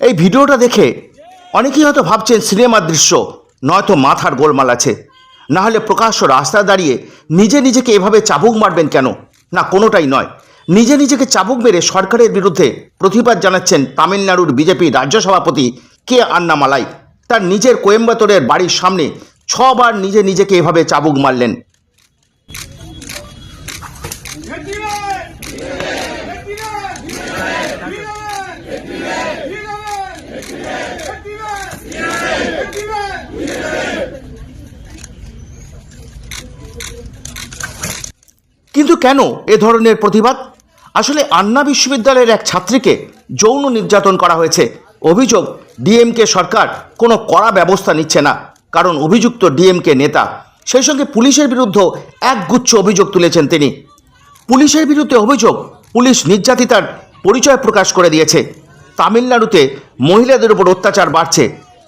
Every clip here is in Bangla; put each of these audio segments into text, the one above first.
এই ভিডিওটা দেখে অনেকেই হয়তো ভাবছেন সিনেমার দৃশ্য, নয়তো মাথার গোলমাল আছে। না হলে প্রকাশ্য রাস্তায় দাঁড়িয়ে নিজে নিজেকে এভাবে চাবুক মারবেন কেন? না, কোনোটাই নয়। নিজে নিজেকে চাবুক মেরে সরকারের বিরুদ্ধে প্রতিবাদ জানাচ্ছেন তামিলনাড়ুর বিজেপি রাজ্য সভাপতি কে আন্নামালাই। তার নিজের কোয়েম্বাতোরের বাড়ির সামনে ছবার নিজে নিজেকে এভাবে চাবুক মারলেন। কিন্তু কেন এ ধরনের প্রতিবাদ? আসলে আন্না বিশ্ববিদ্যালয়ের এক ছাত্রীকে যৌন নির্যাতন করা হয়েছে। অভিযোগ, ডিএমকে সরকার কোনো কড়া ব্যবস্থা নিচ্ছে না। কারণ অভিযুক্ত ডিএমকে নেতা। সেই সঙ্গে পুলিশের বিরুদ্ধে একগুচ্ছ অভিযোগ তুলেছেন তিনি। পুলিশের বিরুদ্ধে অভিযোগ, পুলিশ নির্যাতিতার পরিচয় প্রকাশ করে দিয়েছে। তামিলনাড়ুতে মহিলাদের উপর অত্যাচার বাড়ছে।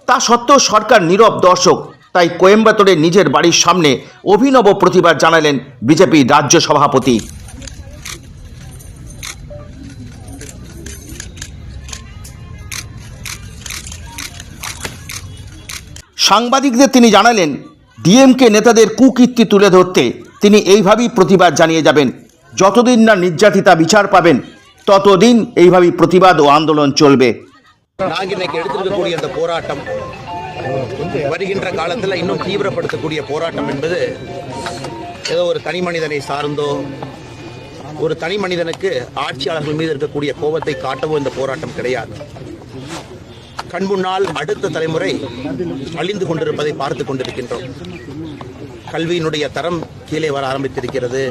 তা সত্ত্বেও সরকার নীরব দর্শক, তাই কোয়েম্বাটোরে নিজের বাড়ির সামনে অভিনব প্রতিবাদ জানালেন বিজেপি রাজ্য সভাপতি। সাংবাদিকদের তিনি জানালেন, ডিএমকে নেতাদের কুকীর্তি তুলে ধরতে তিনি এইভাবেই প্রতিবাদ জানিয়ে যাবেন। যতদিন না নির্যাতিতা বিচার পাবেন ততদিন এইভাবেই প্রতিবাদ ও আন্দোলন চলবে நாங்கள் இன்னைக்கு எடுத்திருக்கக்கூடிய அந்த போராட்டம் வருகின்ற காலத்தில் இன்னும் தீவிரப்படுத்தக்கூடிய போராட்டம் என்பது ஏதோ ஒரு தனி மனிதனை சார்ந்தோ ஒரு தனி மனிதனுக்கு ஆட்சியாளர்கள் மீது இருக்கக்கூடிய கோபத்தை காட்டவோ இந்த போராட்டம் கிடையாது கண்முன்னால் அடுத்த தலைமுறை அழிந்து கொண்டிருப்பதை பார்த்து கொண்டிருக்கின்றோம் கல்வியினுடைய தரம் கீழே வர ஆரம்பித்திருக்கிறது